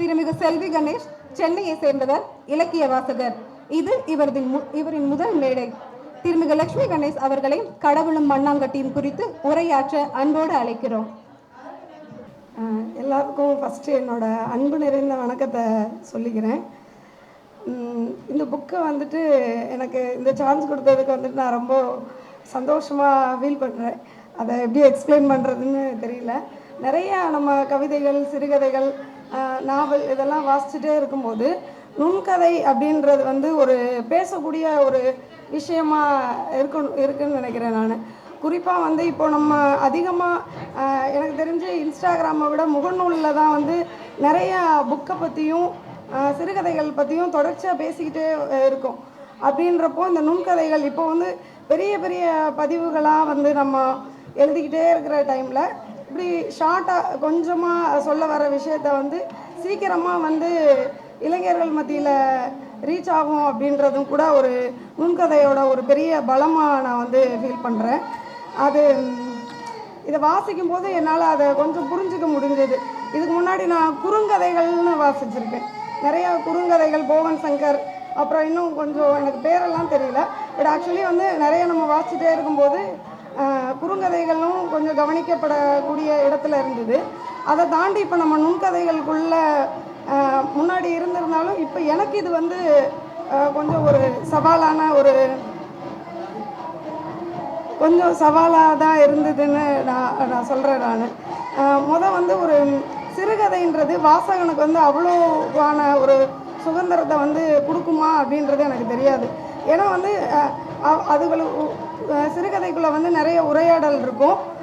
திருமிகு செல்வி கணேஷ் சென்னையை சேர்ந்தவர் இலக்கிய வாசகர். இது இவரது மு- இவரின் முதல் மேடை. திருமிகு லட்சுமி கணேஷ் அவர்களை கடவுளும் மண்ணாங்கட்டியும் குறித்து உரையாற்ற அன்போடு அழைக்கிறோம். எல்லாருக்கும் ஃபஸ்ட்டு என்னோட அன்பு நிறைந்த வணக்கத்தை சொல்லிக்கிறேன். இந்த புக்கை வந்துட்டு எனக்கு இந்த சான்ஸ் கொடுத்ததுக்கு வந்துட்டு நான் ரொம்ப சந்தோஷமாக ஃபீல் பண்ணுறேன் அதை எப்படி எக்ஸ்பிளைன் பண்ணுறதுன்னு தெரியல. நிறையா நம்ம கவிதைகள் சிறுகதைகள் நாவல் இதெல்லாம் வாசிச்சுட்டே இருக்கும்போது நுண்கதை அப்படின்றது வந்து ஒரு பேசக்கூடிய ஒரு விஷயமா இருக்கணும் இருக்குன்னு நினைக்கிறேன் நான். குறிப்பாக வந்து இப்போ நம்ம அதிகமாக எனக்கு தெரிஞ்சு இன்ஸ்டாகிராமை விட முகநூலில் தான் வந்து நிறையா புக்கை பற்றியும் சிறுகதைகள் பற்றியும் தொடர்ச்சியாக பேசிக்கிட்டே இருக்கும் இருக்கோம். அப்படின்றப்போ இந்த நுண்கதைகள் இப்போ வந்து பெரிய பெரிய பதிவுகளாக வந்து நம்ம எழுதிக்கிட்டே இருக்கிற டைமில் இப்படி ஷார்ட்டாக கொஞ்சமாக சொல்ல வர விஷயத்த வந்து சீக்கிரமாக வந்து இளைஞர்கள் மத்தியில் ரீச் ஆகும் அப்படின்றதும் கூட ஒரு நுண்கதையோட ஒரு பெரிய பலமாக நான் வந்து ஃபீல் பண்ணுறேன் அது இதை வாசிக்கும் போது என்னால் அதை கொஞ்சம் புரிஞ்சுக்க முடிஞ்சது. இதுக்கு முன்னாடி நான் குறுங்கதைகள்னு வாசிச்சிருக்கேன். நிறையா குறுங்கதைகள் போகன் சங்கர் அப்புறம் இன்னும் கொஞ்சம் எனக்கு பேரெல்லாம் தெரியல. பட் ஆக்சுவலி வந்து நிறைய நம்ம வாசிச்சுட்டே இருக்கும்போது குறுங்கதைகளும் கொஞ்சம் கவனிக்கப்படக்கூடிய இடத்துல இருந்தது. அதை தாண்டி இப்போ நம்ம நுண்கதைகளுக்குள்ள முன்னாடி இருந்திருந்தாலும் இப்போ எனக்கு இது வந்து கொஞ்சம் ஒரு சவாலான ஒரு கொஞ்சம் சவாலாக தான் இருந்ததுன்னு நான் நான் சொல்கிறேன் நான். முத வந்து ஒரு சிறுகதைன்றது வாசகனுக்கு வந்து அவ்வளோவான ஒரு சுதந்திரத்தை வந்து கொடுக்குமா அப்படின்றது எனக்கு தெரியாது. ஏன்னா வந்து அதுகளுக்கு சிறுகதைக்குள்ளே வந்து நிறைய உரையாடல் இருக்கும்.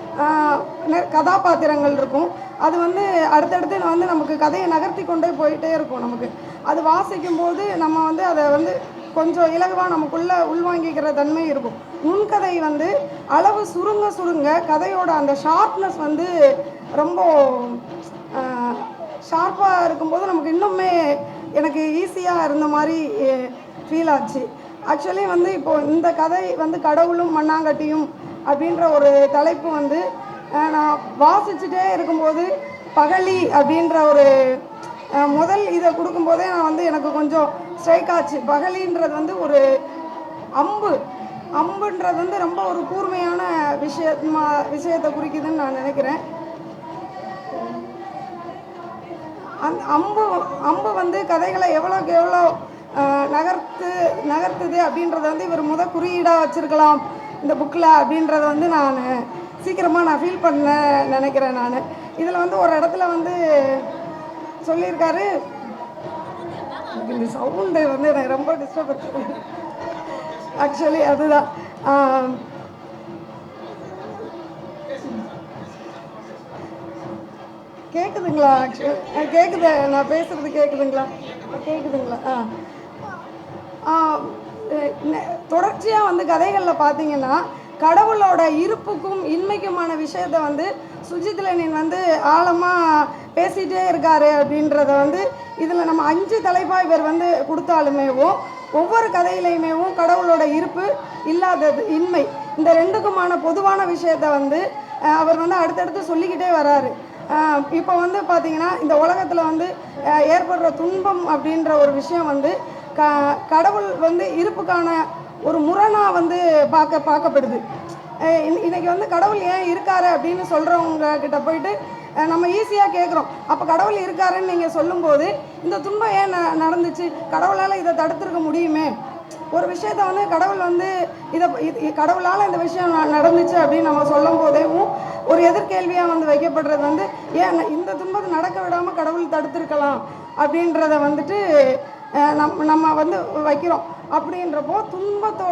நெ- கதாபாத்திரங்கள் இருக்கும். அது வந்து அடுத்தடுத்து வந்து நமக்கு கதையை நகர்த்தி கொண்டே போயிட்டே இருக்கும் நமக்கு. அது வாசிக்கும் போது நம்ம வந்து அதை வந்து கொஞ்சம் இலகுவாக நமக்குள்ளே உள்வாங்கிக்கிற தன்மை இருக்கும். நுண்கதை வந்து அளவு சுருங்க சுருங்க கதையோட அந்த ஷார்ப்னஸ் வந்து ரொம்ப ஷார்ப்பாக இருக்கும்போது நமக்கு இன்னுமே எனக்கு ஈஸியாக இருந்த மாதிரி ஃபீல் ஆச்சு. ஆக்சுவலி வந்து இப்போ இந்த கதை வந்து கடவுளும் மண்ணாங்கட்டியும் அப்படின்ற ஒரு தலைப்பு வந்து நான் வாசிச்சுட்டே இருக்கும்போது பகலி அப்படின்ற ஒரு முதல் இதை கொடுக்கும்போதே நான் வந்து எனக்கு கொஞ்சம் ஸ்ட்ரைக் ஆச்சு. பகலின்றது வந்து ஒரு அம்பு. அம்புன்றது வந்து ரொம்ப ஒரு கூர்மையான விஷயமா விஷயத்தை குறிக்குதுன்னு நான் நினைக்கிறேன். அந் அம்பு அம்பு வந்து கதைகளை எவ்வளோக்கு எவ்வளோ நகர்த்து நகர்த்துது அப்படின்றத வந்து இவர் முத குறியீடாக வச்சுருக்கலாம் இந்த புக்கில் அப்படின்றத வந்து நான் சீக்கிரமாக நான் ஃபீல் பண்ண நினைக்கிறேன் நான். இதில் வந்து ஒரு இடத்துல வந்து சொல்லியிருக்காரு. இந்த சவுண்டு வந்து எனக்கு ரொம்ப டிஸ்டர்ப் ஆக்சுவலி அதுதான். கேட்குதுங்களா ஆக்சுவலி கேட்குது நான் பேசுகிறது கேட்குதுங்களா கேட்குதுங்களா ஆ. தொடர்ச்சியாக வந்து கதைகளில் பார்த்தீங்கன்னா கடவுளோட இருப்புக்கும் இன்மைக்குமான விஷயத்த வந்து சுஜித்லனின் வந்து ஆழமாக பேசிகிட்டே இருக்காரு அப்படின்றத வந்து இதில் நம்ம அஞ்சு தலைப்பாக இவர் வந்து கொடுத்தாலுமேவும் ஒவ்வொரு கதையிலையுமேவும் கடவுளோட இருப்பு இல்லாதது இன்மை. இந்த ரெண்டுக்குமான பொதுவான விஷயத்த வந்து அவர் வந்து அடுத்தடுத்து சொல்லிக்கிட்டே வராரு. இப்போ வந்து பார்த்திங்கன்னா இந்த உலகத்தில் வந்து ஏற்படுற துன்பம் அப்படின்ற ஒரு விஷயம் வந்து க கடவுள் வந்து இருப்புக்கான ஒரு முரணாக வந்து பார்க்க பார்க்கப்படுது. ஆஹ் இன்னைக்கு வந்து கடவுள் ஏன் இருக்காரு அப்படின்னு சொல்கிறவங்க கிட்ட போயிட்டு நம்ம ஈஸியாக கேட்குறோம் அப்போ கடவுள் இருக்காருன்னு நீங்கள் சொல்லும்போது இந்த துன்பம் ஏன் ந நடந்துச்சு? கடவுளால் இதை தடுத்துருக்க முடியுமே? ஒரு விஷயத்த வந்து கடவுள் வந்து இதை இது கடவுளால் இந்த விஷயம் நடந்துச்சு அப்படின்னு நம்ம சொல்லும் போதேவும் ஒரு எதிர்கேள்வியாக வந்து வைக்கப்படுறது வந்து ஏன் இந்த துன்பத்தை நடக்க விடாமல் கடவுள் தடுத்திருக்கலாம் அப்படின்றத வந்துட்டு நம் நம்ம வந்து வைக்கிறோம். அப்படின்றப்போ துன்பத்தோ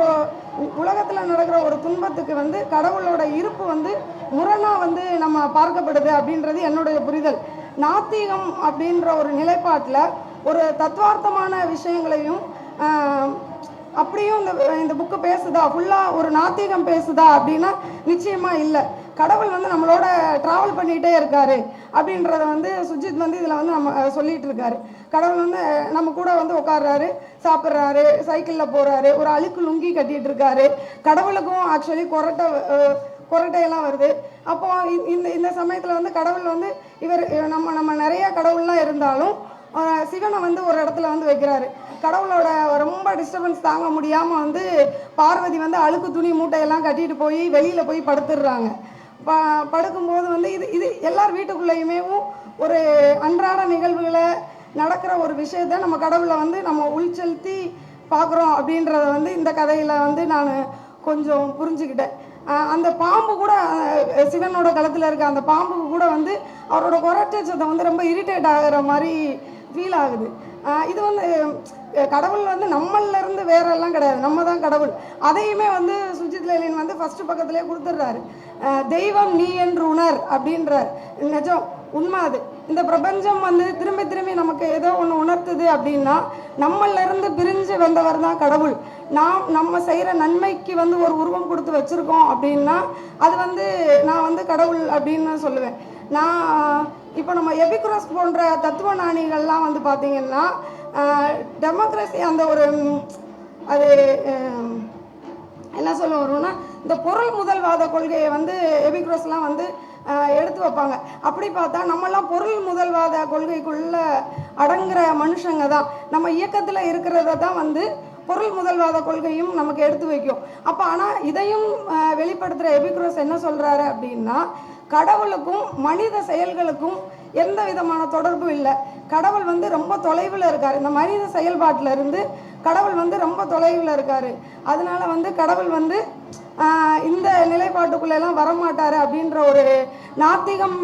உலகத்தில் நடக்கிற ஒரு துன்பத்துக்கு வந்து கடவுளோட இருப்பு வந்து முரணாக வந்து நம்ம பார்க்கப்படுது அப்படின்றது என்னுடைய புரிதல். நாத்திகம் அப்படின்ற ஒரு நிலைப்பாட்டில் ஒரு தத்துவார்த்தமான விஷயங்களையும் அப்படியும் இந்த இந்த புக்கு பேசுதா? ஃபுல்லாக ஒரு நாத்திகம் பேசுதா அப்படின்னா நிச்சயமாக இல்லை. கடவுள் வந்து நம்மளோட பண்ணிகிட்டே இருக்காரு. அப்படின்றத வந்து சுஜித் வந்து இதில் வந்து நம்ம சொல்லிகிட்டு சொல்லிட்டு இருக்காரு. கடவுள் வந்து நம்ம கூட வந்து உட்கார்றாரு சாப்பிட்றாரு சைக்கிளில் போகிறாரு ஒரு அழுக்கு லுங்கி கட்டிகிட்டு இருக்காரு. கடவுளுக்கும் ஆக்சுவலி கொரட்டை கொரட்டையெல்லாம் வருது. அப்போ இந்த இந்த சமயத்தில் வந்து கடவுள் வந்து இவர் இவர் நம்ம நம்ம நிறைய கடவுள்லாம் இருந்தாலும் சிவனை வந்து ஒரு இடத்துல வந்து வைக்கிறாரு. கடவுளோட ரொம்ப டிஸ்டர்பன்ஸ் தாங்க முடியாமல் வந்து பார்வதி வந்து அழுக்கு துணி மூட்டையெல்லாம் கட்டிட்டு போய் வெளியில் போய் படுத்துடுறாங்க. ப படுக்கும்போது வந்து இது இது எல்லார் வீட்டுக்குள்ளேயுமேவும் ஒரு அன்றாட நிகழ்வுகளை நடக்கிற ஒரு விஷயத்த நம்ம கடவுளை வந்து நம்ம உள்செலுத்தி பார்க்குறோம் அப்படின்றத வந்து இந்த கதையில் வந்து நான் கொஞ்சம் புரிஞ்சுக்கிட்டேன். அந்த பாம்பு கூட சிவனோட களத்தில் இருக்க அந்த பாம்புக்கு கூட வந்து அவரோட குரட்டச்சத்தை வந்து ரொம்ப இரிட்டேட் ஆகிற மாதிரி ஃபீல் ஆகுது. இது வந்து கடவுள் வந்து நம்மளிலேருந்து வேற எல்லாம் கிடையாது. நம்ம தான் கடவுள். அதையுமே வந்து சுஜித் லேலின் வந்து ஃபஸ்ட்டு பக்கத்துலேயே கொடுத்துட்றாரு. தெய்வம் நீ என்று உணர் அப்படின்றார் நிஜம் உண்மை அது. இந்த பிரபஞ்சம் வந்து திரும்பி திரும்பி நமக்கு ஏதோ ஒன்று உணர்த்துது அப்படின்னா நம்மளிருந்து இருந்து பிரிஞ்சு வந்தவர் தான் கடவுள். நாம் நம்ம செய்கிற நன்மைக்கு வந்து ஒரு உருவம் கொடுத்து வச்சுருக்கோம் அப்படின்னா அது வந்து நான் வந்து கடவுள் அப்படின்னு சொல்லுவேன். நான் இப்போ நம்ம எபிகுரஸ் போன்ற தத்துவ ஞானிகள்லாம் வந்து பார்த்திங்கன்னா டெமோக்ரஸி அந்த ஒரு அது என்ன சொல்ல வரும்னா இந்த பொருள் முதல்வாத கொள்கையை வந்து எபிக்ரோஸ்லாம் வந்து எடுத்து வைப்பாங்க. அப்படி பார்த்தா நம்மலாம் பொருள் முதல்வாத கொள்கைக்குள்ள அடங்குற மனுஷங்க தான். நம்ம இயக்கத்தில் இருக்கிறத தான் வந்து பொருள் முதல்வாத கொள்கையும் நமக்கு எடுத்து வைக்கும். அப்போ ஆனால் இதையும் வெளிப்படுத்துகிற எபிக்ரோஸ் என்ன சொல்கிறாரு அப்படின்னா கடவுளுக்கும் மனித செயல்களுக்கும் எந்த விதமான தொடர்பும் இல்லை. கடவுள் வந்து ரொம்ப தொலைவில் இருக்கார். இந்த மனித செயல்பாட்டில் இருந்து கடவுள் வந்து ரொம்ப தொலைவில் இருக்கார். அதனால வந்து கடவுள் வந்து இந்த நிலைப்பாட்டுக்குள்ளெல்லாம் வரமாட்டார் அப்படின்ற ஒரு நாத்திகம்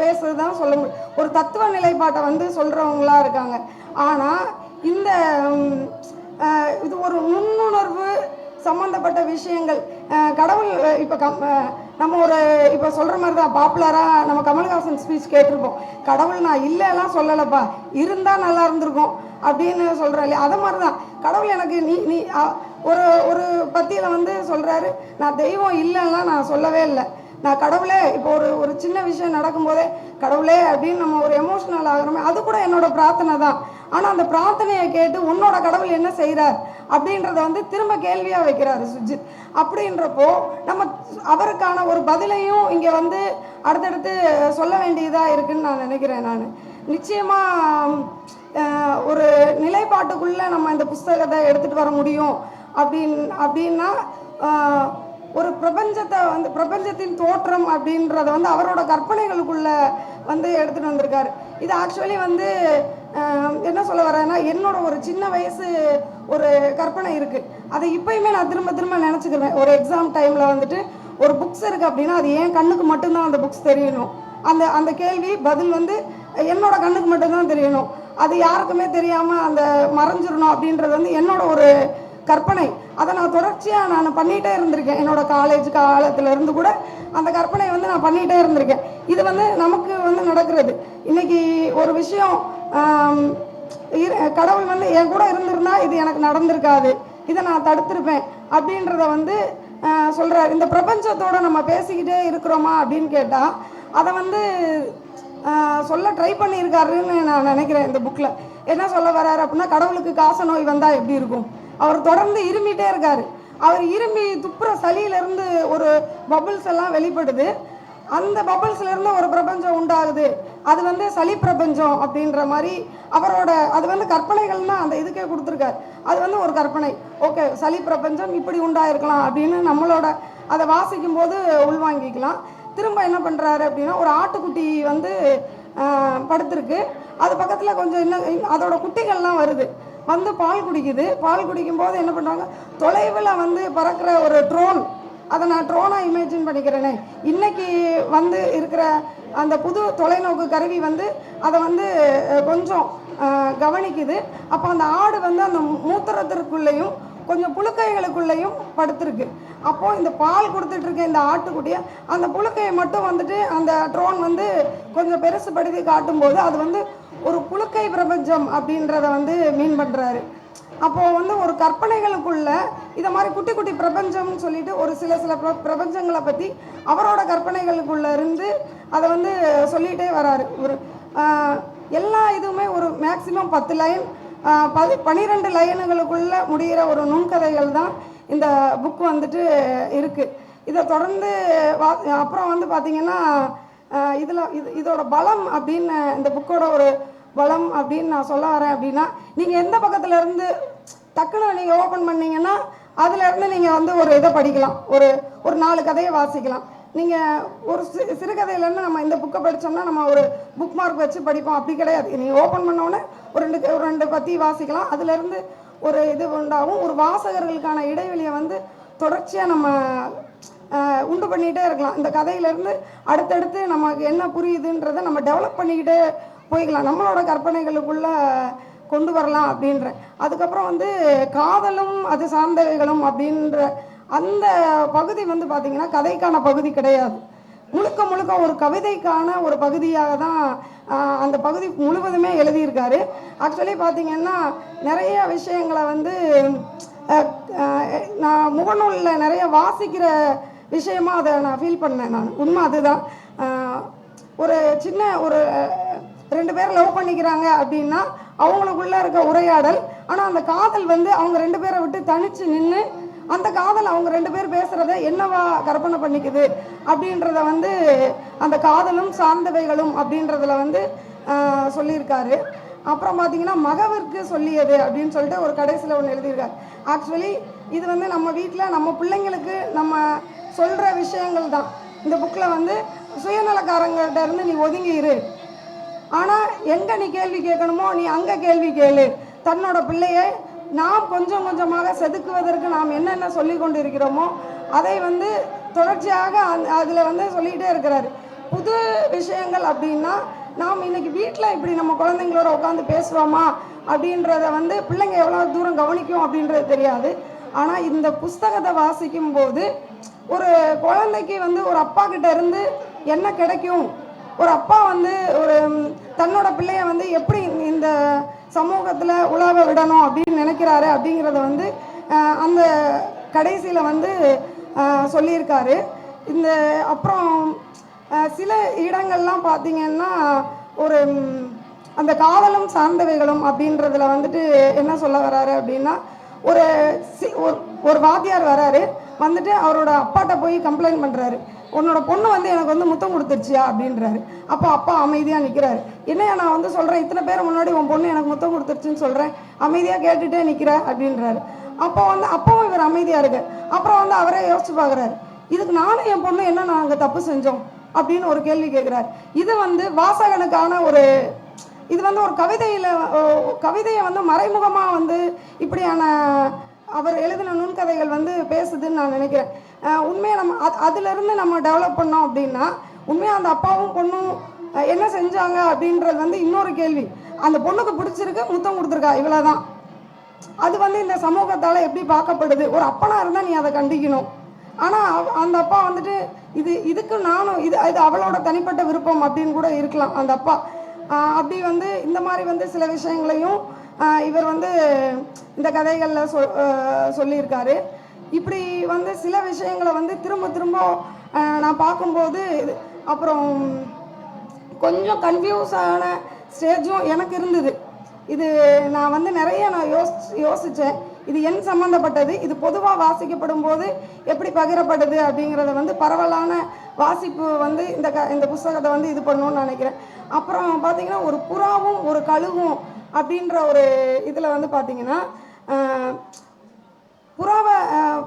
பேசுறது தான் சொல்ல முடியும். ஒரு தத்துவ நிலைப்பாட்டை வந்து சொல்கிறவங்களா இருக்காங்க. ஆனால் இந்த இது ஒரு நுண்ணுணர்வு சம்மந்தப்பட்ட விஷயங்கள் கடவுள் இப்போ கம் நம்ம ஒரு இப்போ சொல்கிற மாதிரி தான் பாப்புலராக நம்ம கமல்ஹாசன் ஸ்பீச் கேட்டிருப்போம். கடவுள் நான் இல்லைலாம் சொல்லலைப்பா இருந்தால் நல்லா இருந்திருக்கும் அப்படின்னு சொல்கிறேன் இல்லையா? அதை மாதிரி தான் கடவுள் எனக்கு நீ நீ ஒரு ஒரு பத்தியில் வந்து சொல்கிறாரு நான் தெய்வம் இல்லைன்னா நான் சொல்லவே இல்லை. நான் கடவுளே இப்போ ஒரு ஒரு சின்ன விஷயம் நடக்கும்போதே கடவுளே அப்படின்னு நம்ம ஒரு எமோஷனல் ஆகிறோமே அது கூட என்னோட பிரார்த்தனை தான் ஆனால் அந்த பிரார்த்தனையை கேட்டு உன்னோட கடவுள் என்ன செய்கிறார் அப்படின்றத வந்து திரும்ப கேள்வியாக வைக்கிறாரு சுஜித். அப்படின்றப்போ நம்ம அவருக்கான ஒரு பதிலையும் இங்கே வந்து அடுத்தடுத்து சொல்ல வேண்டியதாக இருக்குன்னு நான் நினைக்கிறேன் நான். நிச்சயமாக ஒரு நிலைப்பாட்டுக்குள்ளே நம்ம இந்த புஸ்தகத்தை எடுத்துகிட்டு வர முடியும். அப்படின் அப்படின்னா ஒரு பிரபஞ்சத்தை வந்து பிரபஞ்சத்தின் தோற்றம் அப்படின்றத வந்து அவரோட கற்பனைகளுக்குள்ள வந்து எடுத்துகிட்டு வந்திருக்காரு. இது ஆக்சுவலி வந்து என்ன சொல்ல வரேன்னா என்னோட ஒரு சின்ன வயசு ஒரு கற்பனை இருக்குது அதை இப்பயுமே நான் திரும்ப திரும்ப நினச்சிக்கிறேன். ஒரு எக்ஸாம் டைமில் வந்துட்டு ஒரு புக்ஸ் இருக்குது அப்படின்னா அது என் கண்ணுக்கு மட்டும்தான் அந்த புக்ஸ் தெரியணும். அந்த அந்த கேள்வி பதில் வந்து என்னோட கண்ணுக்கு மட்டும்தான் தெரியணும். அது யாருக்குமே தெரியாமல் அந்த மறைஞ்சிடணும் அப்படின்றது வந்து என்னோட ஒரு கற்பனை. அதை நான் தொடர்ச்சியாக நான் பண்ணிகிட்டே இருந்திருக்கேன். என்னோட காலேஜ் காலத்துலேருந்து கூட அந்த கற்பனை வந்து நான் பண்ணிகிட்டே இருந்திருக்கேன். இது வந்து நமக்கு வந்து நடக்கிறது. இன்னைக்கு ஒரு விஷயம் இரு- கடவுள் வந்து என் கூட இருந்திருந்தா இது எனக்கு நடந்திருக்காது. இதை நான் தடுத்திருப்பேன் அப்படின்றத வந்து சொல்கிறார் இந்த பிரபஞ்சத்தோட நம்ம பேசிக்கிட்டே இருக்கிறோமா அப்படின்னு கேட்டால் அதை வந்து சொல்ல ட்ரை பண்ணியிருக்காருன்னு நான் நினைக்கிறேன் இந்த புக்கில் என்ன சொல்ல வர்றாரு அப்படின்னா கடவுளுக்கு காச நோய் வந்தால் எப்படி இருக்கும்? அவர் தொடர்ந்து இருமிட்டே இருக்காரு. அவர் இருமி துப்புற சளியிலேருந்து ஒரு பபுள்ஸ் எல்லாம் வெளிப்படுது. அந்த பபிள்ஸ்ல இருந்து ஒரு பிரபஞ்சம் உண்டாகுது. அது வந்து சளி பிரபஞ்சம் அப்படின்ற மாதிரி அவரோட அது வந்து கற்பனைகள்னா அந்த இதுக்கே கொடுத்துருக்காரு. அது வந்து ஒரு கற்பனை. ஓகே சளி பிரபஞ்சம் இப்படி உண்டாயிருக்கலாம் அப்படின்னு நம்மளோட அதை வாசிக்கும் போது உள்வாங்கிக்கலாம். திரும்ப என்ன பண்ணுறாரு அப்படின்னா ஒரு ஆட்டுக்குட்டி வந்து படுத்திருக்கு. அது பக்கத்தில் கொஞ்சம் இன்னும் அதோட குட்டிகள்லாம் வருது. வந்து பால் குடிக்குது. பால் குடிக்கும் போது என்ன பண்ணுறாங்க தொலைவில் வந்து பறக்கிற ஒரு ட்ரோன் அதை நான் ட்ரோனாக இமேஜின் பண்ணிக்கிறேனே. இன்னைக்கு வந்து இருக்கிற அந்த புது தொலைநோக்கு கருவி வந்து அதை வந்து கொஞ்சம் கவனிக்குது. அப்போ அந்த ஆடு வந்து அந்த மூத்திரத்திற்குள்ளேயும் கொஞ்சம் புழுக்கைகளுக்குள்ளேயும் படுத்திருக்கு. அப்போது இந்த பால் கொடுத்துட்ருக்க இந்த ஆட்டுக்குட்டியை அந்த புழுக்கையை மட்டும் வந்துட்டு அந்த ட்ரோன் வந்து கொஞ்சம் பெருசுப்படுத்தி காட்டும்போது அது வந்து ஒரு புழுக்கை பிரபஞ்சம் அப்படின்றத வந்து மீன் பண்ணுறாரு அப்போ வந்து ஒரு கற்பனைகளுக்குள்ள இதை மாதிரி குட்டி குட்டி பிரபஞ்சம்னு சொல்லிட்டு ஒரு சில சில பிர- பிரபஞ்சங்களை பற்றி அவரோட கற்பனைகளுக்குள்ள இருந்து அதை வந்து சொல்லிகிட்டே வராரு. ஒரு எல்லா இதுவுமே ஒரு மேக்சிமம் பத்து லைன் பதி பன்னிரெண்டு லைனுகளுக்குள்ள முடிகிற ஒரு நுண்கதைகள் தான் இந்த புக் வந்துட்டு இருக்குது இதை தொடர்ந்து வா அப்புறம் வந்து பார்த்திங்கன்னா இதில் இது இதோட பலம் அப்படின்னு இந்த புக்கோட ஒரு வளம் அப்படின்னு நான் சொல்ல வரேன் அப்படின்னா நீங்கள் எந்த பக்கத்தில் இருந்து டக்குன்னு நீங்கள் ஓப்பன் பண்ணீங்கன்னா அதுலேருந்து நீங்கள் வந்து ஒரு இதை படிக்கலாம். ஒரு ஒரு நாலு கதையை வாசிக்கலாம். நீங்கள் ஒரு சி சிறுகதையிலேருந்து நம்ம இந்த புக்கை படிச்சோம்னா நம்ம ஒரு புக் மார்க் வச்சு படிப்போம். அப்படி கிடையாது. நீங்கள் ஓப்பன் பண்ணோன்னே ஒரு ரெண்டு ஒரு ரெண்டு பத்தி வாசிக்கலாம். அதுலேருந்து ஒரு இது உண்டாகும். ஒரு வாசகர்களுக்கான இடைவெளியை வந்து தொடர்ச்சியாக நம்ம உண்டு பண்ணிகிட்டே இருக்கலாம். இந்த கதையிலேருந்து அடுத்தடுத்து நமக்கு என்ன புரியுதுன்றதை நம்ம டெவலப் பண்ணிக்கிட்டே போய்க்கலாம். நம்மளோட கற்பனைகளுக்குள்ள கொண்டு வரலாம் அப்படின்ற. அதுக்கப்புறம் வந்து காதலும் அது சார்ந்தவைகளும் அப்படின்ற அந்த பகுதி வந்து பார்த்திங்கன்னா கதைக்கான பகுதி கிடையாது. முழுக்க முழுக்க ஒரு கவிதைக்கான ஒரு பகுதியாக தான் அந்த பகுதி முழுவதுமே எழுதியிருக்காரு. ஆக்சுவலி பார்த்திங்கன்னா நிறைய விஷயங்களை வந்து நான் முகநூலில் நிறைய வாசிக்கிற விஷயமா அதை நான் ஃபீல் பண்ணேன் நான். உண்மை அதுதான். ஒரு சின்ன ஒரு ரெண்டு பேர் லவ் பண்ணிக்கிறாங்க அப்படின்னா அவங்களுக்குள்ள இருக்க உரையாடல். ஆனால் அந்த காதல் வந்து அவங்க ரெண்டு பேரை விட்டு தனிச்சு நின்று அந்த காதல் அவங்க ரெண்டு பேர் பேசுறத என்னவா கற்பனை பண்ணிக்குது அப்படின்றத வந்து அந்த காதலும் சார்ந்தவைகளும் அப்படின்றதுல வந்து சொல்லியிருக்காரு. அப்புறம் பார்த்தீங்கன்னா மகவிற்கு சொல்லியது அப்படின்னு சொல்லிட்டு ஒரு கடைசியில் ஒன்று எழுதியிருக்காரு. ஆக்சுவலி இது வந்து நம்ம வீட்டில் நம்ம பிள்ளைங்களுக்கு நம்ம சொல்கிற விஷயங்கள் தான். இந்த புக்கில் வந்து சுயநலக்காரங்கள்ட்ட இருந்து நீ ஒதுங்கிடு ஆனால் எங்கே நீ கேள்வி கேட்கணுமோ நீ அங்கே கேள்வி கேளு. தன்னோட பிள்ளையை நாம் கொஞ்சம் கொஞ்சமாக செதுக்குவதற்கு நாம் என்னென்ன சொல்லி கொண்டு இருக்கிறோமோ அதை வந்து தொடர்ச்சியாக அந் அதில் வந்து சொல்லிக்கிட்டே இருக்கிறாரு. புது விஷயங்கள் அப்படின்னா நாம் இன்னைக்கு வீட்டில் இப்படி நம்ம குழந்தைங்களோட உட்காந்து பேசுகிறோமா அப்படின்றத வந்து பிள்ளைங்க எவ்வளோ தூரம் கவனிக்கும் அப்படின்றது தெரியாது. ஆனால் இந்த புஸ்தகத்தை வாசிக்கும் போது ஒரு குழந்தைக்கு வந்து ஒரு அப்பா கிட்ட இருந்து என்ன கிடைக்கும்? ஒரு அப்பா வந்து தன்னோட பிள்ளைய வந்து எப்படி இந்த சமூகத்தில் உலாவ விடணும் அப்படின்னு நினைக்கிறாரு அப்படிங்கிறத வந்து அந்த கடைசியில் வந்து சொல்லியிருக்காரு. இந்த அப்புறம் சில இடங்கள்லாம் பார்த்தீங்கன்னா ஒரு அந்த காதலும் சார்ந்தவைகளும் அப்படின்றதுல வந்துட்டு என்ன சொல்ல வராரு அப்படின்னா ஒரு சி ஒரு ஒரு வாத்தியார் வராரு வந்துட்டு அவரோட அப்பாட்ட போய் கம்ப்ளைண்ட் பண்ணுறாரு உன்னோட பொண்ணு வந்து எனக்கு வந்து முத்தம் கொடுத்துருச்சியா அப்படின்றாரு. அப்போ அப்பா அமைதியாக நிற்கிறாரு என்னையா நான் வந்து சொல்கிறேன் இத்தனை பேர் முன்னாடி உன் பொண்ணு எனக்கு முத்தம் கொடுத்துருச்சுன்னு சொல்கிறேன் அமைதியாக கேட்டுகிட்டே நிற்கிற அப்படின்றாரு. அப்போ வந்து அப்பவும் இவர் அமைதியாக இருக்கு. அப்புறம் வந்து அவரே யோசிச்சு பார்க்குறாரு இதுக்கு நானும் என் பொண்ணு என்ன நாங்கள் தப்பு செஞ்சோம் அப்படின்னு ஒரு கேள்வி கேட்குறாரு இது வந்து வாசகனுக்கான ஒரு இது வந்து ஒரு கவிதையில் கவிதையை வந்து மறைமுகமாக வந்து இப்படியான அவர் எழுதின நுண்கதைகள் வந்து பேசுதுன்னு நான் நினைக்கிறேன். உண்மையாக உண்மையை நம்ம அது அதிலிருந்து நம்ம டெவலப் பண்ணோம் அப்படின்னா உண்மையாக அந்த அப்பாவும் பொண்ணும் என்ன செஞ்சாங்க அப்படின்றது வந்து இன்னொரு கேள்வி. அந்த பொண்ணுக்கு பிடிச்சிருக்கு முத்தம் கொடுத்துருக்கா இவ்வளோதான் அது வந்து இந்த சமூகத்தால் எப்படி பார்க்கப்படுது? ஒரு அப்பனா இருந்தால் நீ அதை கண்டிக்கணும். ஆனால் அந்த அப்பா வந்துட்டு இது இதுக்கு நானும் இது இது அவளோட தனிப்பட்ட விருப்பம் அப்படின்னு கூட இருக்கலாம் அந்த அப்பா. அப்படி வந்து இந்த மாதிரி வந்து சில விஷயங்களையும் இவர் வந்து இந்த கதைகளில் சொல் சொல்லியிருக்காரு. இப்படி வந்து சில விஷயங்களை வந்து திரும்ப திரும்ப நான் பார்க்கும்போது இது- அப்புறம் கொஞ்சம் கன்ஃபியூஸான ஆன ஸ்டேஜும் எனக்கு இருந்தது. இது நான் வந்து நிறைய நான் யோசி யோசித்தேன் இது என் சம்மந்தப்பட்டது இது பொதுவாக வாசிக்கப்படும் போது எப்படி பகிரப்படுது அப்படிங்கிறத வந்து பரவலான வாசிப்பு வந்து இந்த க இந்த புஸ்தகத்தை வந்து இது பண்ணணும்னு நினைக்கிறேன். அப்புறம் பார்த்தீங்கன்னா ஒரு புறாவும் ஒரு கழுகும் அப்படின்ற ஒரு இதில் வந்து பார்த்தீங்கன்னா புறாவை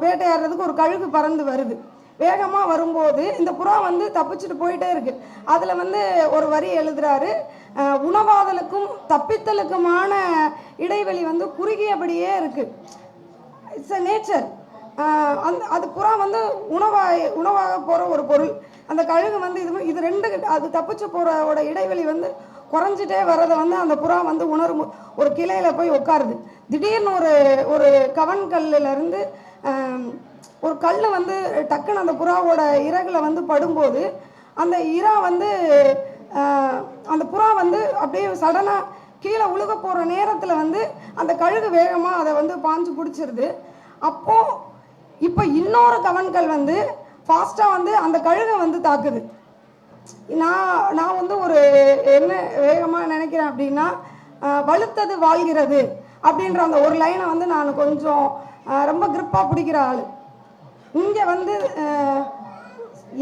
வேட்டையாடுறதுக்கு ஒரு கழுகு பறந்து வருது. வேகமாக வரும்போது இந்த புறா வந்து தப்பிச்சுட்டு போயிட்டே இருக்கு. அதில் வந்து ஒரு வரி எழுதுறாரு உணவாதலுக்கும் தப்பித்தலுக்குமான இடைவெளி வந்து குறுகியபடியே இருக்கு. இட்ஸ் அ நேச்சர் அந்த அது புறா வந்து உணவாய் உணவாக போகிற ஒரு பொருள். அந்த கழுகு வந்து இது இது ரெண்டு அது தப்பிச்சு போகிறோட இடைவெளி வந்து குறைஞ்சிட்டே வர்றதை வந்து அந்த புறா வந்து உணரும் ஒரு கிளையில் போய் உட்காருது. திடீர்னு ஒரு ஒரு கவன் கல்லுல ஒரு கல் வந்து டக்குன்னு அந்த புறாவோட இறகுல வந்து படும்போது அந்த இறா வந்து அந்த புறா வந்து அப்படியே சடனாக கீழே உழுக போகிற நேரத்தில் வந்து அந்த கழுகு வேகமாக அதை வந்து பாஞ்சு பிடிச்சிருது. அப்போது இப்போ இன்னொரு கவன்கள் வந்து ஃபாஸ்ட்டாக வந்து அந்த கழுகை வந்து தாக்குது. நான் நான் வந்து ஒரு என்ன வேகமாக நினைக்கிறேன் அப்படின்னா வலுத்தது வாழ்கிறது அப்படின்ற அந்த ஒரு லைனை வந்து நான் கொஞ்சம் ரொம்ப கிரிப்பாக பிடிக்கிற ஆள். இங்கே வந்து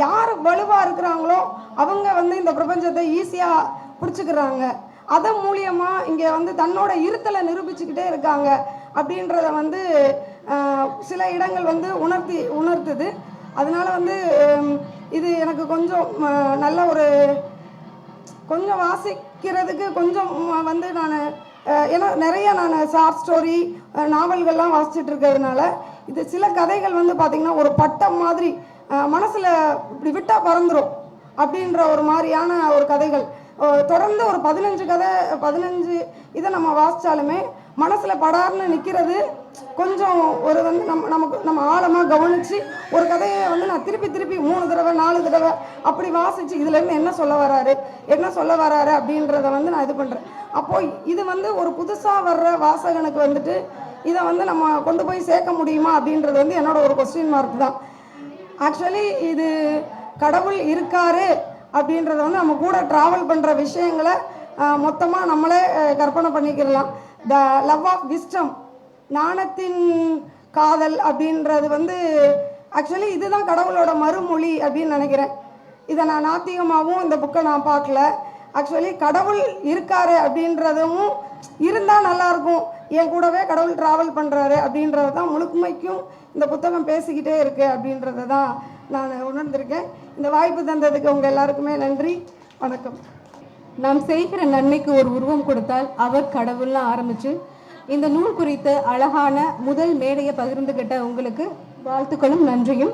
யார் வலுவாக இருக்கிறாங்களோ அவங்க வந்து இந்த பிரபஞ்சத்தை ஈஸியாக பிடிச்சிக்கிறாங்க. அதன் மூலியமாக இங்கே வந்து தன்னோட இருத்தலை நிரூபிச்சுக்கிட்டே இருக்காங்க அப்படின்றத வந்து சில இடங்கள் வந்து உணர்த்தி உணர்த்துது. அதனால வந்து இது எனக்கு கொஞ்சம் நல்ல ஒரு கொஞ்சம் வாசிக்கிறதுக்கு கொஞ்சம் வந்து நான் ஏன்னா நிறைய நான் ஷார்ட் ஸ்டோரி நாவல்கள்லாம் வாசிச்சுட்டு இருக்கிறதுனால இது சில கதைகள் வந்து பார்த்திங்கன்னா ஒரு பட்டம் மாதிரி மனசில் இப்படி விட்டால் பறந்துடும் அப்படின்ற ஒரு மாதிரியான ஒரு கதைகள். தொடர்ந்து ஒரு பதினஞ்சு கதை பதினஞ்சு இதை நம்ம வாசித்தாலுமே மனசில் படார்னு நிற்கிறது கொஞ்சம் ஒரு வந்து நம்ம நமக்கு நம்ம ஆழமாக கவனித்து ஒரு கதையை வந்து நான் திருப்பி திருப்பி மூணு தடவை நாலு தடவை அப்படி வாசித்து இதுலேருந்து என்ன சொல்ல வராரு? என்ன சொல்ல வராரு அப்படின்றத வந்து நான் இது பண்ணுறேன் அப்போது இது வந்து ஒரு புதுசாக வர்ற வாசகனுக்கு வந்துட்டு இதை வந்து நம்ம கொண்டு போய் சேர்க்க முடியுமா அப்படின்றது வந்து என்னோட ஒரு கொஸ்டின் மார்க் தான். ஆக்சுவலி இது கடவுள் இருக்காரு அப்படின்றத வந்து நம்ம கூட ட்ராவல் பண்ணுற விஷயங்களை மொத்தமாக நம்மளே கற்பனை பண்ணிக்கிடலாம். த லவ் ஆஃப் விஸ்டம் ஞானத்தின் காதல் அப்படின்றது வந்து ஆக்சுவலி இதுதான் கடவுளோட மறுமொழி அப்படின்னு நினைக்கிறேன். இதை நான் நாத்திகமாகவும் இந்த புக்கை நான் பார்க்கல. ஆக்சுவலி கடவுள் இருக்காரு அப்படின்றதும் இருந்தால் நல்லாயிருக்கும் என் கூடவே கடவுள் ட்ராவல் பண்ணுறாரு அப்படின்றது தான் முழுக்குமைக்கும் இந்த புத்தகம் பேசிக்கிட்டே இருக்கு அப்படின்றத தான் நான் உணர்ந்திருக்கேன். இந்த வாய்ப்பு தந்ததுக்கு உங்கள் எல்லாருக்குமே நன்றி. வணக்கம். நாம் செய்கிற நன்மைக்கு ஒரு உருவம் கொடுத்தால் அவர் கடவுள்னு ஆரம்பிச்சு இந்த நூல் குறித்த அழகான முதல் மேடையை பகிர்ந்துகிட்ட உங்களுக்கு வாழ்த்துக்களும் நன்றியும்.